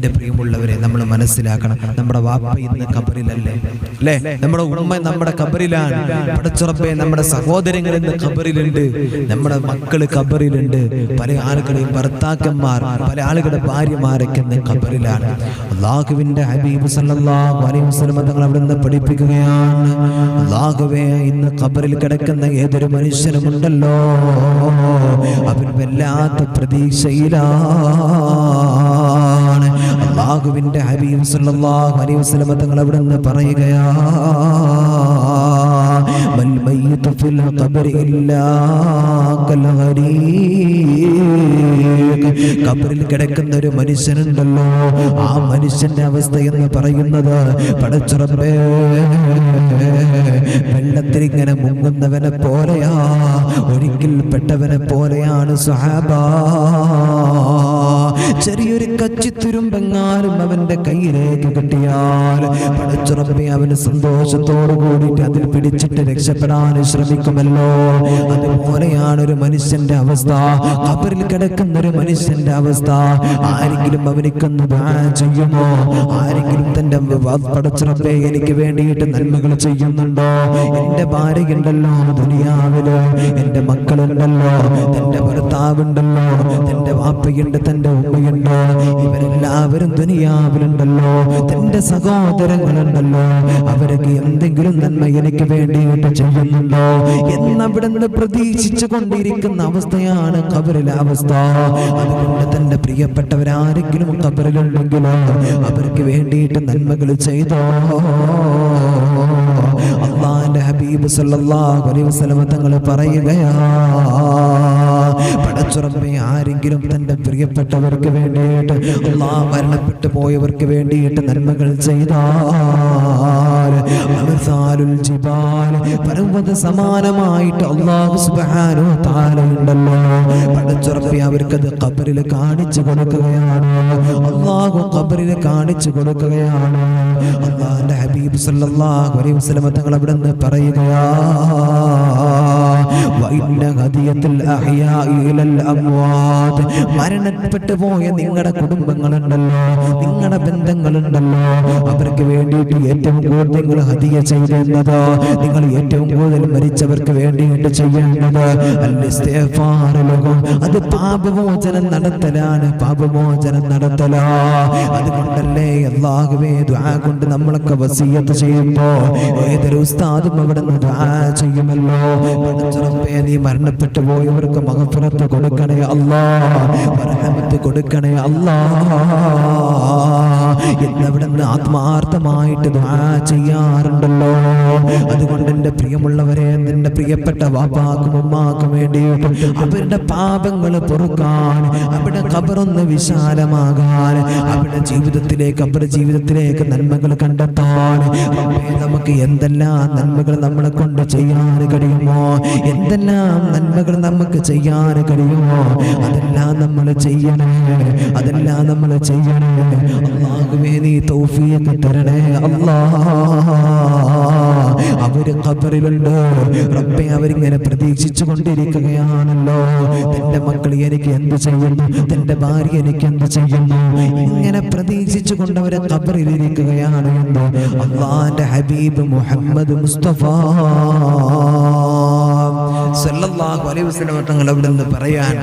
എന്റെ പ്രിയമുള്ളവരെ നമ്മൾ മനസ്സിലാക്കണം. നമ്മുടെ വാപ്പ ഇന്ന് കബറിലല്ലേ അല്ലേ? നമ്മുടെ ഉമ്മ നമ്മുടെ കബറിലാണ് പടച്ചുറപ്പേ നമ്മുടെ സഹോദരങ്ങൾ ഇന്ന് കബറിലുണ്ട് നമ്മുടെ മക്കൾ കബറിലുണ്ട് പല ആളുകളെയും ഭർത്താക്കന്മാർ പല ആളുകളുടെ ഭാര്യമാരൊക്കെ ഇന്ന് കബറിലാണ് അള്ളാഹുവിന്റെ ഹബീബ് സല്ലല്ലാഹു അലൈഹി വസല്ലം അവിടെ നിന്ന് പഠിപ്പിക്കുകയാണ്. അള്ളാഹുവേ ഇന്ന് കബറിൽ കിടക്കുന്ന ഏതൊരു മനുഷ്യനുമുണ്ടല്ലോ അവൻ വല്ലാത്ത പ്രതീക്ഷയിലാണ് അള്ളാഹുവിന്റെ സല്ലല്ലാഹു അലൈഹി ഫിൽ ഇല്ലാ ഖബറിൽ കിടക്കുന്ന ഒരു മനുഷ്യനുണ്ടല്ലോ ആ മനുഷ്യന്റെ അവസ്ഥ എന്ന് പറയുന്നത് പടച്ചുറപ്പേ വെള്ളത്തിൽ ഇങ്ങനെ മുങ്ങുന്നവനെ പോലെയാ ഒരിക്കൽ പെട്ടവനെ പോലെയാണ് സുഹാബ ചെറിയൊരു കച്ചി കച്ചിത്തുരുമ്പെങ്ങാനും അവന്റെ കയ്യിലേക്ക് കിട്ടിയാൽ പടച്ചുറപ്പി അവന് സന്തോഷത്തോടു കൂടിയിട്ട് അതിൽ പിടിച്ചിട്ട് രക്ഷപ്പെടാൻ ശ്രമിക്കുമല്ലോ. അതുപോലെയാണ് ഒരു മനുഷ്യന്റെ അവസ്ഥ. കബറിൽ കിടക്കുന്ന ഒരു മനുഷ്യന്റെ അവസ്ഥ. ആരെങ്കിലും അവനിക്കൊന്ന് ചെയ്യുമോ? ആരെങ്കിലും തന്റെ പടച്ചുറപ്പെ എനിക്ക് വേണ്ടിയിട്ട് നന്മകൾ ചെയ്യുന്നുണ്ടോ? എന്റെ ഭാര്യയുണ്ടല്ലോ ദുനിയാവിൽ. എന്റെ മക്കളുണ്ടല്ലോ. തന്റെ ഭർത്താവുണ്ടല്ലോ. തന്റെ വാപ്പയുണ്ട് തന്റെ ഉമ്മയുണ്ട് ഇവരെല്ലാവരും ദുനിയാവിലുണ്ടല്ലോ. തന്റെ സഹോദരങ്ങളുണ്ടല്ലോ. അവരൊക്കെ എന്തെങ്കിലും നന്മ എനിക്ക് വേണ്ടിയിട്ട് ചെയ്യുന്നുണ്ടോ? എന്നവിടുന്ന് പ്രതീക്ഷിച്ചു കൊണ്ടിരിക്കുന്ന അവസ്ഥയാണ് കബറിലെ അവസ്ഥ. അതുകൊണ്ട് തന്റെ പ്രിയപ്പെട്ടവരാരെങ്കിലും കബറിലുണ്ടെങ്കിലോ അവർക്ക് വേണ്ടിയിട്ട് നന്മകൾ ചെയ്തോ? ഹബീബ് അലൈഹി വസല്ലം തങ്ങൾ പറയുകയാ പടച്ചുറപ്പെ ആരെങ്കിലും തന്റെ പ്രിയപ്പെട്ടവർക്ക് വേണ്ടിയിട്ട് അള്ളാഹ് മരണപ്പെട്ടു പോയവർക്ക് വേണ്ടിയിട്ട് നന്മകൾ ചെയ്താൽ ജിബാൽ പർവത സമാനമായിട്ട് അള്ളാഹു സുബ്ഹാനഹു താലുണ്ടല്ലോ പടച്ചുറപ്പി അവർക്കത് കബറിൽ കാണിച്ചു കൊടുക്കുകയാണ്. അള്ളാഹു കബറിൽ കാണിച്ചു കൊടുക്കുകയാണ്. അള്ളാഹിന്റെ ഹബീബ് സല്ലല്ലാഹു അലൈഹി വസല്ലം തങ്ങൾ അവിടെ നിന്ന് പറയുകയാ മരണപ്പെട്ടു പോയ നിങ്ങളുടെ കുടുംബങ്ങളുണ്ടല്ലോ നിങ്ങളുടെ ബന്ധങ്ങളുണ്ടല്ലോ. അവർക്ക് വേണ്ടിയിട്ട് ഏറ്റവും കൂടുതൽ നിങ്ങൾ ഹദിയ ചെയ്തത് നിങ്ങൾ ഏറ്റവും കൂടുതൽ മരിച്ചവർക്ക് വേണ്ടിയിട്ട് ചെയ്യേണ്ടത്. അത് പാപമോചനം നടത്തലാണ് പാപമോചനം നടത്തലാ. അതുകൊണ്ടല്ലേ അള്ളാഹുവേ ദുആ കൊണ്ട് നമ്മളൊക്കെ വസീയത്ത് ചെയ്യുമ്പോ ഏതൊരു ഉസ്താദും അവിടെ നിന്ന് ദുആ ചെയ്യുമല്ലോ. പടച്ചറപ്പേ നീ മരണപ്പെട്ടു പോയവർക്ക് മഹഫറത്ത് കൊടുക്കണേ അല്ലാ. മർഹമത്ത് കൊടുക്കണേ അല്ലാ. എന്നവിടെ നിന്ന് ആത്മാർത്ഥമായിട്ട് ചെയ്യാറുണ്ടല്ലോ. അതുകൊണ്ട് എന്റെ പ്രിയമുള്ളവരെ നിന്റെ പ്രിയപ്പെട്ട വാപ്പാക്കും ഉമ്മാക്കും വേണ്ടിയിട്ട് അവരുടെ പാപങ്ങൾ പൊറുക്കാൻ അവിടെ കബറൊന്ന് വിശാലമാകാൻ അവിടെ ജീവിതത്തിലേക്ക് അവരുടെ ജീവിതത്തിലേക്ക് നന്മകൾ കണ്ടെത്താൻ. നമുക്ക് എന്തെല്ലാം നന്മകൾ നമ്മളെ കൊണ്ട് ചെയ്യാൻ കഴിയുമോ? എന്തെല്ലാം നന്മകൾ നമുക്ക് ചെയ്യാൻ കഴിയുമോ? അതെല്ലാം നമ്മൾ ചെയ്യണേ അതെല്ലാം നമ്മൾ ചെയ്യണേ. അള്ളാഹുവേ നീ തൗഫീഖ് തരണേ. അല്ലാ അവർ ഖബറിലുണ്ട് റബ്ബെ അവരിങ്ങനെ പ്രതീക്ഷിച്ചു കൊണ്ടിരിക്കുകയാണല്ലോ. തന്റെ മക്കൾ എനിക്ക് എന്ത് ചെയ്യുന്നു? തന്റെ ഭാര്യ എനിക്ക് എന്ത് ചെയ്യുന്നു? ഇങ്ങനെ പ്രതീക്ഷിച്ചു കൊണ്ടവരെ കബറിലിരിക്കുകയാണ് എന്ന് അള്ളാന്റെ ഹബീബ് മുഹമ്മദ് മുസ്തഫ. സല്ലല്ലാഹു അലൈഹി വസല്ലം തങ്ങൾ അവിടെ നിന്ന് പറയാൻ